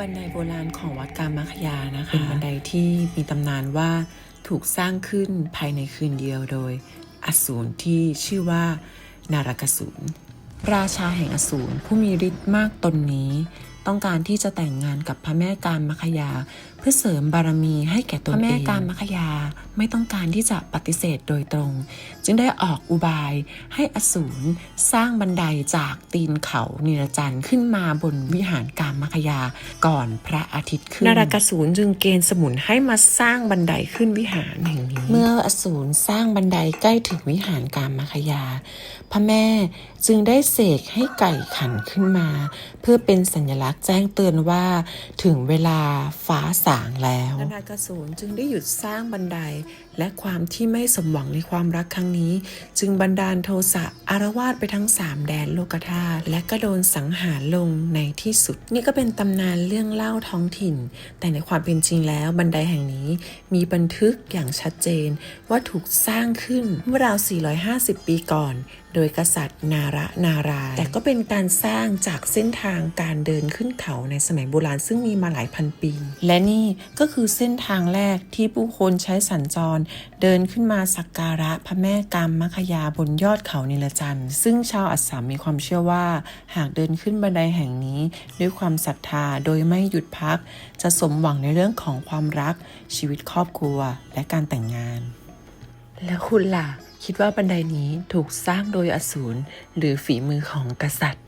บันไดโบราณของวัดกามคยานะคะ เป็นบันไดที่มีตำนานว่าถูกสร้างขึ้นภายในคืนเดียวโดยอสูรที่ชื่อว่านารกสูรราชาแห่งอสูรผู้มีฤทธิ์มากตนนี้ ต้องการที่จะแต่งงานกับพระแม่การมคยาเพื่อเสริมบารมีให้แก่ตนเองพระแม่การมคยาไม่ต้องการที่จะปฏิเสธโดยตรง จึงได้ออกอุบายให้อสูรสร้างบันไดจากตีนเขานิรจันทร์ขึ้นมาบนวิหารการมคยาก่อนพระอาทิตย์ขึ้นนารากสูรจึงเกณฑ์สมุนให้มาสร้างบันไดขึ้นวิหารแห่งนี้ เมื่ออสูรสร้างบันไดใกล้ถึงวิหารการมคยา พระแม่จึงได้เสกให้ไก่ขันขึ้นมา เพื่อเป็นสัญลักษณ์แจ้งเตือนว่าถึงเวลาฟ้าสางแล้วนารากสูรจึงได้หยุดสร้างบันได และความที่ไม่สมหวังในความรักครั้งนี้ จึงบันดาลโทสะอารวาสไปทั้งสามแดนโลกธาตุและก็โดนสังหารลงในที่สุด นี่ก็เป็นตำนานเรื่องเล่าท้องถิ่น แต่ในความเป็นจริงแล้วบันไดแห่งนี้มีบันทึกอย่างชัดเจนว่าถูกสร้างขึ้นเมื่อราว 450 ปีก่อน โดยกษัตริย์นาระนารายณ์แต่ก็เป็นการสร้างจากเส้นทางการเดินขึ้นเขาในสมัยโบราณซึ่งมีมาหลายพันปี และนี่ก็คือเส้นทางแรกที่ผู้คนใช้สัญจร เดินขึ้นมาสักการะพระแม่กามมคยาบนยอดเขานิลจันทร์ซึ่งชาวอัสสามมีความเชื่อว่า หากเดินขึ้นบันไดแห่งนี้ ด้วยความศรัทธาโดยไม่หยุดพัก จะสมหวังในเรื่องของความรักชีวิตครอบครัวและการแต่งงาน แล้วคุณล่ะ คิดว่าบันไดนี้ถูกสร้างโดยอสูรหรือฝีมือของกษัตริย์